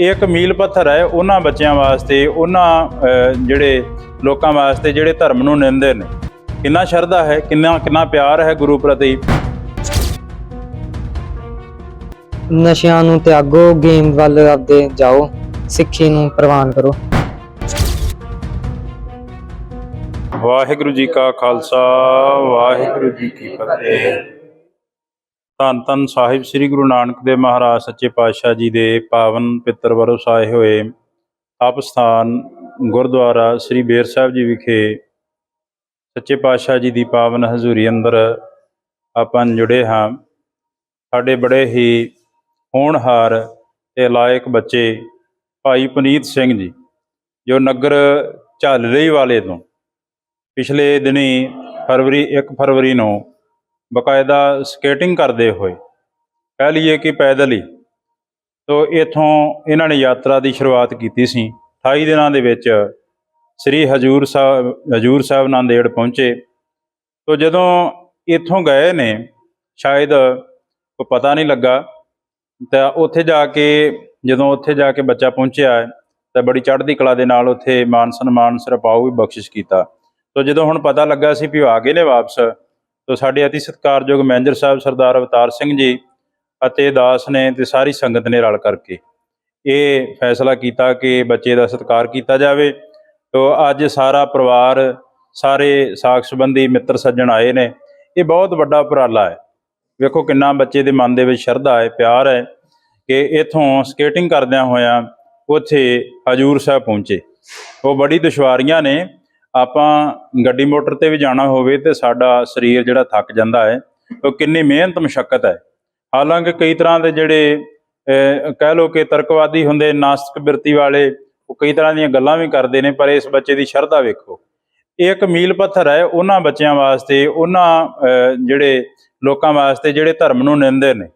ਇਹ ਇੱਕ ਮੀਲ ਪੱਥਰ ਹੈ ਉਹਨਾਂ ਬੱਚਿਆਂ ਵਾਸਤੇ ਉਹਨਾਂ ਜਿਹੜੇ ਲੋਕਾਂ ਵਾਸਤੇ ਜਿਹੜੇ ਧਰਮ ਨੂੰ ਨਿੰਦੇ ਨੇ। ਕਿੰਨਾ ਸ਼ਰਧਾ ਹੈ ਕਿੰਨਾ ਕਿੰਨਾ ਪਿਆਰ ਹੈ ਗੁਰੂ ਪ੍ਰਤੀ ਨਸ਼ਿਆਂ ਨੂੰ ਤਿਆਗੋ ਗੇਮ ਵੱਲ ਆਪਦੇ ਜਾਓ ਸਿੱਖੀ ਨੂੰ ਪ੍ਰਵਾਨ ਕਰੋ। ਵਾਹਿਗੁਰੂ ਜੀ ਕਾ ਖਾਲਸਾ ਵਾਹਿਗੁਰੂ ਜੀ ਕੀ ਫਤਿਹ। ਧੰਨ ਧੰਨ ਸਾਹਿਬ ਸ੍ਰੀ ਗੁਰੂ ਨਾਨਕ ਦੇਵ ਮਹਾਰਾਜ ਸੱਚੇ ਪਾਤਸ਼ਾਹ ਜੀ ਦੇ ਪਾਵਨ ਪਿੱਤਰ ਵਰਸ ਆਏ ਹੋਏ ਆਪ ਸਥਾਨ ਗੁਰਦੁਆਰਾ ਸ੍ਰੀ ਬੇਰ ਸਾਹਿਬ ਜੀ ਵਿਖੇ ਸੱਚੇ ਪਾਤਸ਼ਾਹ ਜੀ ਦੀ ਪਾਵਨ ਹਜ਼ੂਰੀ ਅੰਦਰ ਆਪਾਂ ਜੁੜੇ ਹਾਂ। ਸਾਡੇ ਬੜੇ ਹੀ ਹੋਣਹਾਰ ਤੇ ਲਾਇਕ ਬੱਚੇ ਭਾਈ ਪੁਨੀਤ ਸਿੰਘ ਜੀ, ਜੋ ਨਗਰ ਝਾਲਰੀ ਵਾਲੇ ਤੋਂ ਪਿਛਲੇ ਦਿਨੀ ਫਰਵਰੀ 1 ਫਰਵਰੀ ਨੂੰ ਬਕਾਇਦਾ ਸਕੇਟਿੰਗ ਕਰਦੇ ਹੋਏ। ਕਹਿ ਲਈਏ ਕਿ ਪੈਦਲ ਹੀ। ਤੋਂ ਇਥੋਂ ਇਹਨਾਂ ਨੇ ਯਾਤਰਾ ਦੀ ਸ਼ੁਰੂਆਤ ਕੀਤੀ ਸੀ। 28 ਦਿਨਾਂ ਦੇ ਵਿੱਚ ਸ੍ਰੀ ਹਜੂਰ ਸਾਹਿਬ ਹਜੂਰ ਸਾਹਿਬ ਨਾਂਦੇੜ ਪਹੁੰਚੇ। ਤੋਂ ਜਦੋਂ ਇਥੋਂ ਗਏ ਨੇ, ਸ਼ਾਇਦ ਕੋਈ ਪਤਾ ਨਹੀਂ ਲੱਗਾ, ਤਾਂ ਉੱਥੇ ਜਾ ਕੇ, ਜਦੋਂ ਉੱਥੇ ਜਾ ਕੇ ਬੱਚਾ ਪਹੁੰਚਿਆ, ਤਾਂ ਬੜੀ ਚੜ੍ਹਦੀ ਕਲਾ ਦੇ ਨਾਲ ਉੱਥੇ ਮਾਨ ਸਨਮਾਨ, ਸਿਰਪਾਓ ਵੀ ਬਖਸ਼ਿਸ਼ ਕੀਤਾ। ਤੋ ਜਦੋਂ ਹੁਣ ਪਤਾ ਲੱਗਾ ਸੀ ਵੀ ਉਹ ਆ ਗਏ ਨੇ ਵਾਪਸ ਤੋ ਸਾਡੇ ਅਤੀ ਸਤਿਕਾਰਯੋਗ ਮੈਨੇਜਰ ਸਾਹਿਬ ਸਰਦਾਰ ਅਵਤਾਰ ਸਿੰਘ ਜੀ ਅਤੇ ਦਾਸ ਨੇ ਤੇ ਸਾਰੀ ਸੰਗਤ ਨੇ ਰਲ ਕਰਕੇ ਇਹ ਫੈਸਲਾ ਕੀਤਾ ਕਿ ਬੱਚੇ ਦਾ ਸਤਿਕਾਰ ਕੀਤਾ ਜਾਵੇ। ਤੋ ਅੱਜ ਸਾਰਾ ਪਰਿਵਾਰ, ਸਾਰੇ ਸਾਖ ਸੰਬੰਧੀ ਮਿੱਤਰ ਸੱਜਣ ਆਏ ਨੇ। ਇਹ ਬਹੁਤ ਵੱਡਾ ਉਪਰਾਲਾ ਹੈ। ਵੇਖੋ ਕਿੰਨਾ ਬੱਚੇ ਦੇ ਮਨ ਦੇ ਵਿੱਚ ਸ਼ਰਧਾ ਹੈ, ਪਿਆਰ ਹੈ ਕਿ ਇਥੋਂ ਸਕੇਟਿੰਗ ਕਰਦਿਆਂ ਹੋਇਆਂ ਉੱਥੇ ਹਜੂਰ ਸਾਹਿਬ ਪਹੁੰਚੇ। ਉਹ ਬੜੀ ਦੁਸ਼ਵਾਰੀਆਂ ਨੇ ਆਪਾਂ ਗੱਡੀ ਮੋਟਰ ਤੇ ਵੀ ਜਾਣਾ ਹੋਵੇ ਤੇ ਸਾਡਾ ਸਰੀਰ ਜਿਹੜਾ ਥੱਕ ਜਾਂਦਾ ਹੈ, ਉਹ ਕਿੰਨੀ ਮਿਹਨਤ ਮੁਸ਼ਕਲ ਹੈ। ਹਾਲਾਂਕਿ ਕਈ ਤਰ੍ਹਾਂ ਦੇ ਜਿਹੜੇ ਕਹਿ ਲੋ ਕਿ ਤਰਕਵਾਦੀ ਹੁੰਦੇ, ਨਾਸਤਿਕ ਬਿਰਤੀ ਵਾਲੇ, ਉਹ ਕਈ ਤਰ੍ਹਾਂ ਦੀਆਂ ਗੱਲਾਂ ਵੀ ਕਰਦੇ ਨੇ, ਪਰ ਇਸ ਬੱਚੇ ਦੀ ਸ਼ਰਧਾ ਵੇਖੋ। ਇਹ ਇੱਕ ਮੀਲ ਪੱਥਰ ਹੈ, ਉਹਨਾਂ ਬੱਚਿਆਂ ਵਾਸਤੇ, ਉਹਨਾਂ ਜਿਹੜੇ ਲੋਕਾਂ ਵਾਸਤੇ ਜਿਹੜੇ ਧਰਮ ਨੂੰ ਨਿੰਦੇ ਨੇ।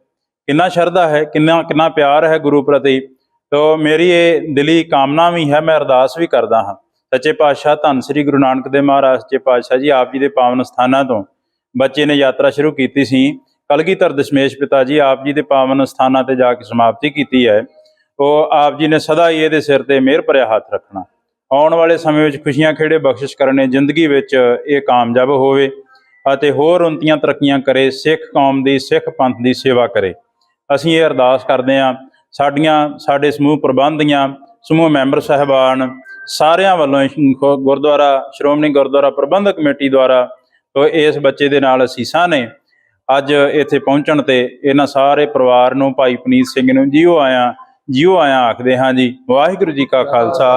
ਕਿੰਨਾ ਸ਼ਰਧਾ ਹੈ, ਕਿੰਨਾ ਕਿੰਨਾ ਪਿਆਰ ਹੈ ਗੁਰੂ ਪ੍ਰਤੀ, ਤੋ ਮੇਰੀ ਇਹ ਦਿਲੀ ਕਾਮਨਾ ਵੀ ਹੈ, ਮੈਂ ਅਰਦਾਸ ਵੀ ਕਰਦਾ ਹਾਂ। ਸੱਚੇ ਪਾਤਸ਼ਾਹ, ਧੰਨ ਸ੍ਰੀ ਗੁਰੂ ਨਾਨਕ ਦੇਵ ਮਹਾਰਾਜ, ਸੱਚੇ ਪਾਤਸ਼ਾਹ ਜੀ, ਆਪ ਜੀ ਦੇ ਪਾਵਨ ਸਥਾਨਾਂ ਤੋਂ ਬੱਚੇ ਨੇ ਯਾਤਰਾ ਸ਼ੁਰੂ ਕੀਤੀ ਸੀ। ਕਲਗੀਧਰ ਦਸ਼ਮੇਸ਼ ਪਿਤਾ ਜੀ ਆਪ ਜੀ ਦੇ ਪਾਵਨ ਸਥਾਨਾਂ ਤੇ ਜਾ ਕੇ ਸਮਾਪਤੀ ਕੀਤੀ ਹੈ। ਉਹ ਆਪ ਜੀ ਨੇ ਸਦਾ ਹੀ ਇਹਦੇ ਸਿਰ ਤੇ ਮਿਹਰ ਭਰਿਆ ਹੱਥ ਰੱਖਣਾ। ਆਉਣ ਵਾਲੇ ਸਮੇਂ ਵਿੱਚ ਖੁਸ਼ੀਆਂ ਖੇੜੇ ਬਖਸ਼ਿਸ਼ ਕਰਨੇ ਜ਼ਿੰਦਗੀ ਵਿੱਚ ਇਹ ਕਾਮਯਾਬ ਹੋਵੇ ਅਤੇ ਹੋਰ ਉਨਤੀਆਂ ਤਰੱਕੀਆਂ ਕਰੇ, ਸਿੱਖ ਕੌਮ ਦੀ, ਸਿੱਖ ਪੰਥ ਦੀ ਸੇਵਾ ਕਰੇ। ਅਸੀਂ ਇਹ ਅਰਦਾਸ ਕਰਦੇ ਹਾਂ, ਸਾਡੀਆਂ, ਸਾਡੇ ਸਮੂਹ ਪ੍ਰਬੰਧ ਦੀਆਂ ਸਮੂਹ ਮੈਂਬਰ ਸਹਿਬਾਨ ਸਾਰਿਆਂ ਵੱਲੋਂ ਗੁਰਦੁਆਰਾ ਸ਼੍ਰੋਮਣੀ ਗੁਰਦੁਆਰਾ ਪ੍ਰਬੰਧਕ ਕਮੇਟੀ ਦੁਆਰਾ ਤੋ ਇਸ ਬੱਚੇ ਦੇ ਨਾਲ ਅਸੀਸਾਂ ਨੇ। ਅੱਜ ਇੱਥੇ ਪਹੁੰਚਣ ਤੇ ਇਹਨਾਂ ਸਾਰੇ ਪਰਿਵਾਰ ਨੂੰ ਭਾਈ ਪੁਨੀਤ ਸਿੰਘ ਨੂੰ ਜੀਓ ਆਇਆਂ ਜੀਓ ਆਇਆਂ ਆਖਦੇ ਹਾਂ ਜੀ ਵਾਹਿਗੁਰੂ ਜੀ ਕਾ ਖਾਲਸਾ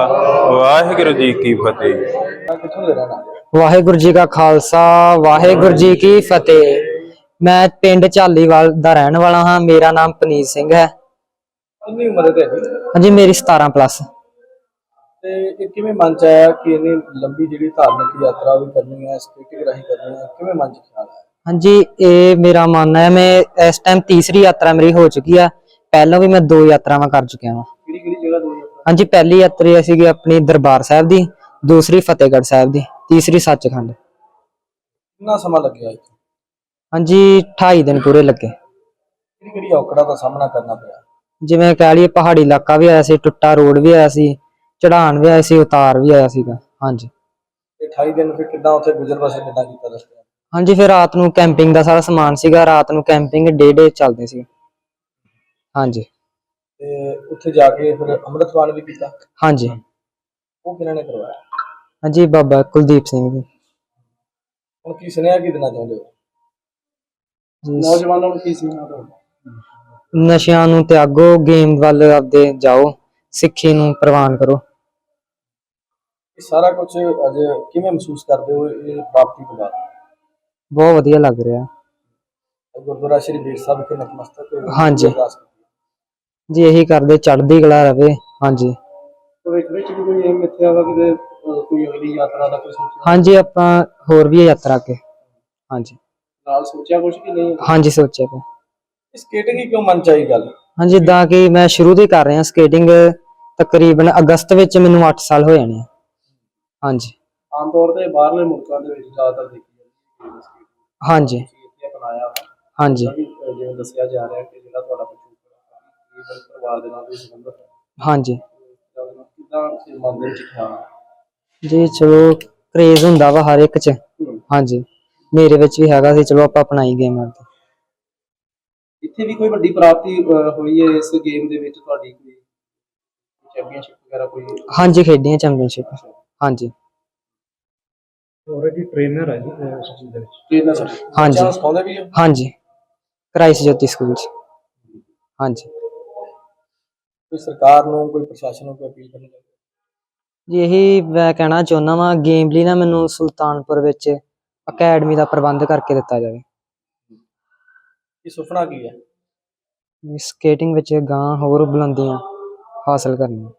ਵਾਹਿਗੁਰੂ ਜੀ ਕੀ ਫਤਿਹ। ਵਾਹਿਗੁਰੂ ਜੀ ਕਾ ਖਾਲਸਾ ਵਾਹਿਗੁਰੂ ਜੀ ਕੀ ਫਤਿਹ। ਮੈਂ ਪਿੰਡ ਝਾਲੀਵਾਲ ਦਾ ਰਹਿਣ ਵਾਲਾ ਹਾਂ ਮੇਰਾ ਨਾਮ ਪਨੀਤ ਸਿੰਘ ਹੈ। ਕਿੰਨੀ ਉਮਰ ਹੈ ਹਾਂਜੀ ਮੇਰੀ 17 ਪਲੱਸ ਤੇ ਇਹ ਕਿਵੇਂ ਮਨ ਚ ਆਇਆ ਕਿ ਇੰਨੀ ਲੰਬੀ ਜਿਹੜੀ ਧਾਰਮਿਕ ਯਾਤਰਾ ਵੀ ਕਰਨੀ ਹੈ ਸਕੇਟਿੰਗ ਰਾਹੀਂ ਕਰਨੀ ਹੈ ਕਿਵੇਂ ਮਨ ਚ ਖਿਆਲ ਆਇਆ? ਹਾਂਜੀ ਇਹ ਮੇਰਾ ਮਨ ਹੈ ਮੈਂ ਇਸ ਟਾਈਮ ਤੀਸਰੀ ਯਾਤਰਾ ਮੇਰੀ ਹੋ ਚੁੱਕੀ ਆ। ਪਹਿਲਾਂ ਵੀ ਮੈਂ ਦੋ ਯਾਤਰਾਵਾਂ ਕਰ ਚੁੱਕਿਆ ਹਾਂ ਕਿਹੜੀ ਕਿਹੜੀ ਜਗ੍ਹਾ ਦੋ ਯਾਤਰਾ? ਹਾਂਜੀ ਪਹਿਲੀ ਯਾਤਰਾ ਸੀਗੀ ਆਪਣੀ ਦਰਬਾਰ ਸਾਹਿਬ ਦੀ ਦੂਸਰੀ ਫਤਿਹਗੜ੍ਹ ਸਾਹਿਬ ਦੀ ਤੀਸਰੀ ਸੱਚਖੰਡ। ਕਿੰਨਾ ਸਮਾਂ ਲੱਗਿਆ ਇੱਥੇ? ਹਾਂਜੀ 28 ਦਿਨ ਪੂਰੇ ਲੱਗੇ। ਕਿਹੜੀ ਕਿਹੜੀ ਔਕੜਾਂ ਦਾ ਸਾਹਮਣਾ ਕਰਨਾ ਪਿਆ? ਜਿਵੇਂ ਕਹਿ ਲਈਏ ਪਹਾੜੀ ਇਲਾਕਾ ਵੀ ਆਇਆ ਸੀ ਟੁੱਟਾ ਰੋਡ ਵੀ ਆਇਆ ਸੀ ਚੜਾਨ ਵੀ ਆਇਆ ਸੀ ਉਤਾਰ ਵੀ ਆਇਆ ਸੀਗਾ ਹਾਂਜੀ। ਤੇ 28 ਦਿਨ ਫਿਰ ਕਿੱਦਾਂ ਉੱਥੇ ਗੁਜ਼ਰ ਬਸਰ ਕਿੱਦਾਂ ਕੀਤਾ ਰਸਤੇ ਹਾਂਜੀ ਫਿਰ ਰਾਤ ਨੂੰ ਕੈਂਪਿੰਗ ਦਾ ਸਾਰਾ ਸਮਾਨ ਸੀਗਾ ਰਾਤ ਨੂੰ ਕੈਂਪਿੰਗ ਡੇ ਡੇ ਚੱਲਦੇ ਸੀ। ਹਾਂਜੀ। ਤੇ ਉੱਥੇ ਜਾ ਕੇ ਫਿਰ ਅੰਮ੍ਰਿਤਪਾਨ ਵੀ ਕੀਤਾ? ਹਾਂਜੀ। ਉਹ ਕਿਹਨਾਂ ਨੇ ਕਰਵਾਇਆ? ਹਾਂਜੀ ਬਾਬਾ ਕੁਲਦੀਪ ਸਿੰਘ ਜੀ। ਹੁਣ ਕੀ ਸੁਨੇਹਾ ਕੀ ਦੇਣਾ ਚਾਹੁੰਦੇ ਹੋ? ਜੀ ਨੌਜਵਾਨਾਂ ਨੂੰ ਕੀ ਸੁਨੇਹਾ ਦੋ ਨਸ਼ਿਆਂ ਨੂੰ ਤਿਆਗੋ ਗੇਮ ਵੱਲ ਆਪਦੇ ਜਾਓ ਸਿੱਖੀ ਨੂੰ ਪ੍ਰਵਾਨ ਕਰੋ। ਸਾਰਾ ਕੁਝ ਅੱਜ ਕਿਵੇਂ ਮਹਿਸੂਸ ਕਰਦੇ ਹੋ ਇਹ ਪ੍ਰਾਪਤੀ ਤੋਂ ਬਾਅਦ? ਬਹੁਤ ਵਧੀਆ ਲੱਗ ਰਿਹਾ। ਗੁਰਦੁਆਰਾ ਸ਼੍ਰੀ ਬੀੜ ਸਾਹਿਬ ਵਿਖੇ ਨਤਮਸਤਕ ਹੋਏ। ਹਾਂਜੀ। ਅਰਦਾਸ ਕੀਤੀ। ਜੀ ਇਹੀ ਕਰਦੇ ਚੜ੍ਹਦੀ ਕਲਾ ਰਵੇ। ਹਾਂਜੀ। ਭਵਿੱਖ ਵਿੱਚ ਵੀ ਕੋਈ ਏਮ ਇੱਥੇ ਆਵਾ ਕਿ ਕੋਈ ਅਗਲੀ ਯਾਤਰਾ ਦਾ ਕੋਈ ਸੋਚਿਆ? ਹਾਂਜੀ ਆਪਾਂ ਹੋਰ ਵੀ ਇਹ ਯਾਤਰਾ ਅੱਗੇ। ਹਾਂਜੀ। ਨਾਲ ਸੋਚਿਆ ਕੁਝ ਕਿ ਨਹੀਂ? ਹਾਂਜੀ ਸੋਚਿਆ ਪਿਆ। ਸਕੇਟਿੰਗ ਹੀ ਕਿਉਂ ਮਨ ਚ ਆਈ ਗੱਲ? ਹਾਂਜੀ ਜਿੱਦਾਂ ਕਿ ਮੈਂ ਸ਼ੁਰੂ ਤੋਂ ਹੀ ਕਰ ਰਿਹਾ। ਸਕੇਟਿੰਗ ਤਕਰੀਬਨ ਅਗਸਤ ਵਿੱਚ ਮੈਨੂੰ 8 ਸਾਲ ਹੋ ਜਾਣੇ ਆ। ਹਾਂਜੀ। ਆਮ ਤੌਰ ਤੇ ਬਾਹਰਲੇ ਮੁਲਕਾਂ ਦੇ ਵਿੱਚ ਜ਼ਿਆਦਾਤਰ ਦੇਖੀ ਜਾਂਦੀ ਹੈ ਹਾਂਜੀ। ਇੱਥੇ ਅਪਣਾਇਆ ਵਾ। ਹਾਂਜੀ। ਵੀ, ਅਹ, ਜਿਵੇਂ ਦੱਸਿਆ ਜਾ ਰਿਹਾ ਕਿ ਜਿਹੜਾ ਤੁਹਾਡਾ ਪਿਛੋਕੜ ਹੈ, ਪਰਿਵਾਰ ਦੇ ਨਾਲ ਵੀ ਸੰਬੰਧਿਤ ਹੈ। ਹਾਂਜੀ। ਕਿਦਾਂ ਮਨ ਦੇ ਵਿੱਚ ਖਿਆਲ ਆਇਆ? ਜੀ ਚਲੋ ਕ੍ਰੇਜ਼ ਹੁੰਦਾ ਵਾ ਹਰ ਇੱਕ ਚ। ਹਾਂਜੀ। ਮੇਰੇ ਵਿੱਚ ਵੀ ਹੈਗਾ ਸੀ ਚਲੋ ਆਪਾਂ ਅਪਣਾਈ ਗੇਮ ਆ ਇੱਥੇ ਵੀ ਕੋਈ ਵੱਡੀ ਪ੍ਰਾਪਤੀ ਅਹ, ਹੋਈ ਹੈ ਇਸ ਗੇਮ ਦੇ ਵਿੱਚ ਤੁਹਾਡੀ ਕੋਈ ਚੈਂਪੀਅਨਸ਼ਿਪ ਵਗੈਰਾ ਕੋਈ? ਹਾਂਜੀ ਖੇਡੀਆਂ ਚੈਂਪੀਅਨਸ਼ਿਪ ਹਾਂਜੀ। ਆਲਰੇਡੀ ਟ੍ਰੇਨਰ ਹੈ ਜੀ ਉਸ ਚੀਜ਼ ਦੇ ਵਿੱਚ। Trainer sir. ਹਾਂਜੀ। ਬੱਚਿਆਂ ਨੂੰ ਸਿਖਾਉਂਦੇ ਵੀ ਹੋ ਹਾਂਜੀ। ਕ੍ਰਾਈਸ ਜੋਤੀ ਸਕੂਲ ਚ। ਹਾਂਜੀ। ਕੋਈ ਸਰਕਾਰ ਨੂੰ ਕੋਈ ਪ੍ਰਸ਼ਾਸਨ ਨੂੰ ਕੋਈ ਅਪੀਲ ਕਰਨੀ ਚਾਹੀਦੀ? ਜੀ ਇਹੀ ਮੈਂ ਕਹਿਣਾ ਚਾਹੁੰਦਾ ਵਾਂ ਗੇਮ ਲਈ ਨਾ ਮੈਨੂੰ ਸੁਲਤਾਨਪੁਰ ਵਿੱਚ ਅਕੈਡਮੀ ਦਾ ਪ੍ਰਬੰਧ ਕਰਕੇ ਦਿੱਤਾ ਜਾਵੇ। ਇਹ ਸੁਪਨਾ ਕੀ ਹੈ? ਸਕੇਟਿੰਗ ਵਿੱਚ ਗਾਂ ਹੋਰ ਬੁਲੰਦੀਆਂ ਹਾਸਲ ਕਰਨੀਆਂ।